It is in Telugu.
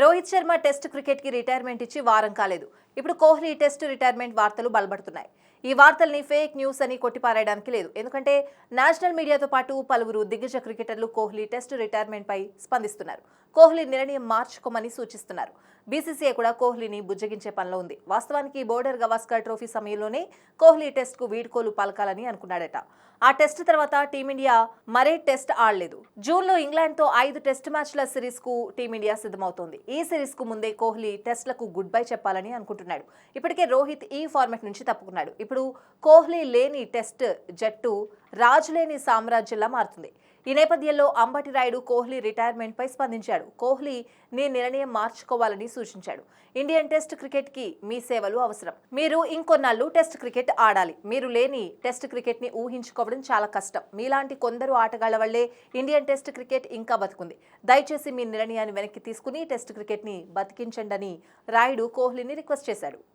రోహిత్ శర్మ టెస్ట్ క్రికెట్కి రిటైర్మెంట్ ఇచ్చి వారం కాలేదు. ఇప్పుడు కోహ్లీ టెస్ట్ రిటైర్మెంట్ వార్తలు బలపడుతున్నాయి. ఈ వార్తల్ని ఫేక్ న్యూస్ అని కొట్టిపారేయడానికి లేదు. ఎందుకంటే నేషనల్ మీడియాతో పాటు పలువురు దిగ్గజ క్రికెటర్లు కోహ్లీ టెస్ట్ రిటైర్మెంట్ పై స్పందిస్తున్నారు. కోహ్లీ నిర్ణయం మార్చుకోమని సూచిస్తున్నారు. బీసీసీఐ కూడా కోహ్లీని బుజ్జగించే పనిలో ఉంది. వాస్తవానికి బోర్డర్ గవాస్కర్ ట్రోఫీ సమయంలోనే కోహ్లీ టెస్ట్కు వీడ్కోలు పలకాలని అనుకున్నాడట. ఆ టెస్ట్ తర్వాత టీమిండియా మరే టెస్ట్ ఆడలేదు. జూన్లో ఇంగ్లాండ్తో ఇంగ్లాండ్తో ఐదు టెస్ట్ మ్యాచ్ల సిరీస్కు టీమిండియా సిద్ధమవుతోంది. ఈ సిరీస్కు ముందే కోహ్లీ టెస్ట్లకు గుడ్ బై చెప్పాలని అనుకుంటున్నాడు ఇప్పటికే రోహిత్ ఈ ఫార్మాట్ నుంచి తప్పుకున్నాడు. ఇప్పుడు కోహ్లీ లేని టెస్ట్ జట్టు రాజులేని సామ్రాజ్యంలా మారుతుంది. ఈ నేపథ్యంలో అంబటి రాయుడు కోహ్లీ రిటైర్మెంట్పై స్పందించాడు. కోహ్లీ నీ నిర్ణయం మార్చుకోవాలని సూచించాడు. ఇండియన్ టెస్ట్ క్రికెట్కి మీ సేవలు అవసరం. మీరు ఇంకొన్నాళ్ళు టెస్ట్ క్రికెట్ ఆడాలి. మీరు లేని టెస్ట్ క్రికెట్ని ఊహించుకోవడం చాలా కష్టం. మీలాంటి కొందరు ఆటగాళ్ళ వల్లే ఇండియన్ టెస్ట్ క్రికెట్ ఇంకా బతుకుంది. దయచేసి మీ నిర్ణయాన్ని వెనక్కి తీసుకుని టెస్ట్ క్రికెట్ని బతికించండి అని రాయుడు కోహ్లీని రిక్వెస్ట్ చేశాడు.